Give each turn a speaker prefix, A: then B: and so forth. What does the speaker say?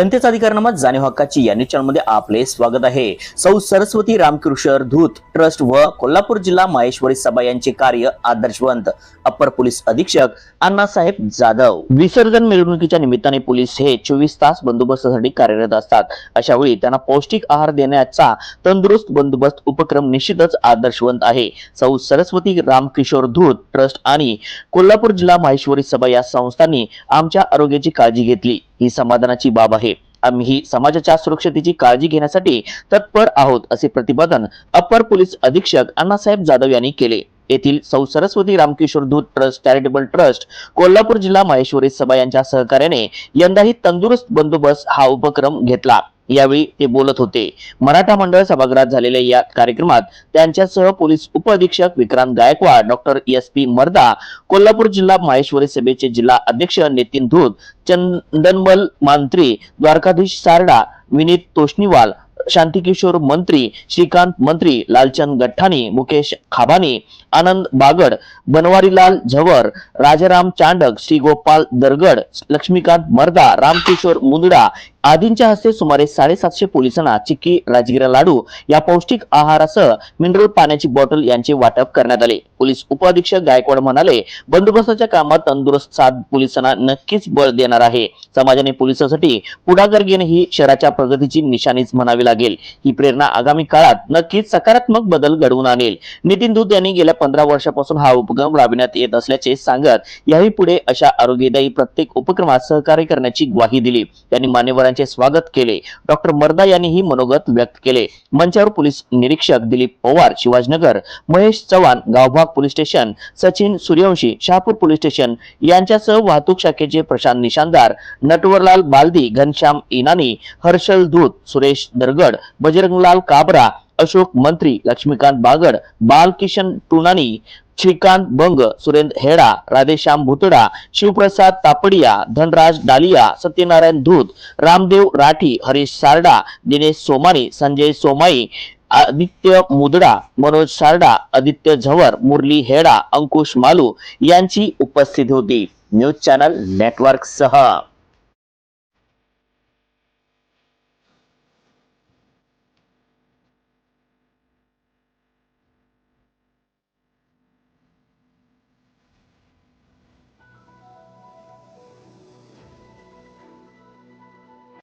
A: जनतेचा अधिकारनामा जाणीव हक्काची या न्यूज चॅनलमध्ये आपले स्वागत आहे. सौ सरस्वती रामकृष्ण धूत ट्रस्ट व कोल्हापूर जिल्हा माहेश्वरी सभा यांचे कार्य आदर्शवंत. अप्पर पोलीस अधीक्षक अण्णासाहेब जाधव. विसर्जन मिरवणुकीच्या निमित्ताने पोलीस हे चोवीस तास बंदोबस्तासाठी कार्यरत असतात. अशा वेळी त्यांना पौष्टिक आहार देण्याचा तंदुरुस्त बंदोबस्त उपक्रम निश्चितच आदर्शवंत आहे. सौ सरस्वती रामकिशोर धूत ट्रस्ट आणि कोल्हापूर जिल्हा माहेश्वरी सभा या संस्थांनी आमच्या आरोग्याची काळजी घेतली. ही समाधानाची बाब आहे. आम्ही समाजाच्या सुरक्षतेची काळजी घेण्यासाठी तत्पर आहोत असे प्रतिपादन अपर पोलीस अधीक्षक अण्णासाहेब जाधव यांनी केले. येथील सौ सरस्वती रामकिशोर दूत ट्रस्ट चॅरिटेबल ट्रस्ट कोल्हापूर जिल्हा महेश्वरी सभा यांच्या सहकार्याने यंदाही तंदुरुस्त बंदोबस्त हा उपक्रम घेतला. यावेळी ते बोलत होते. मराठा मंडळ सभागृहात झालेल्या या कार्यक्रमात त्यांच्यासह पोलीस उपअधीक्षक Vikrant Gaikwad doctor S P Marda Kolhapur जिल्हा माहेश्वरी सभेचे जिल्हा अध्यक्ष नितीन धूत चंदनबल मांत्री द्वारकाधीश सारडा विनीत तोष्णीवाल शांतिकिशोर मंत्री श्रीकांत मंत्री लालचंद गठ्ठाणी मुकेश खाबानी आनंद बागड बनवारीलाल झवर राजाराम चांडक श्रीगोपाल दरगड लक्ष्मीकांत मर्दा रामकिशोर मुंदडा आदींच्या हस्ते सुमारे साडेसातशे पोलिसांना चिक्की राजगिरा लाडू या पौष्टिक आहारासह मिनरल पाण्याची बॉटल यांचे वाटप करण्यात आले. पोलीस उपअधीक्षक गायकवाड म्हणाले बंदोबस्ताच्या कामात तंदुरुस्त साथ पोलिसांना नक्कीच बळ देणार आहे. समाजाने पोलिसांसाठी पुढाकार घेणे ही शहराच्या प्रगतीची निशाणीच म्हणावी लागेल. ही प्रेरणा आगामी काळात नक्कीच सकारात्मक बदल घडवून आणेल. नितीन दूध यांनी गेल्या पंधरा वर्षापासून हा उपक्रम राबविण्यात येत असल्याचे सांगत याही पुढे अशा आरोग्यदायी प्रत्येक उपक्रमात सहकार्य करण्याची ग्वाही दिली. त्यांनी मान्यवर मान्यवरांचे स्वागत केले. डॉक्टर मर्दा यांनी ही मनोगत व्यक्त केले. मंचावर पोलीस निरीक्षक Dilip Pawar Shivajinagar Mahesh Chavan गावभाग police station Sachin Suryavanshi Shahapur police station यांच्यासह वाहतूक शाखेचे प्रशांत निशानदार नटवरलाल बालदी घनश्याम इनानी हर्षल धूत सुरेश दरगड बजरंगलाल काबरा अशोक मंत्री लक्ष्मीकांत बागड बालकिशन टुनानी श्रीकांत बंग सुरेंद्र हेडा राधेश्याम भुतडा शिवप्रसाद तापडिया धनराज डालिया सत्यनारायण धूत रामदेव राठी हरीश सारडा दिनेश सोमानी संजय सोमाई आदित्य मुदडा मनोज सारडा आदित्य झवर मुरली हेडा अंकुश मालू यांची उपस्थिती होती. न्यूज चॅनल नेटवर्क सह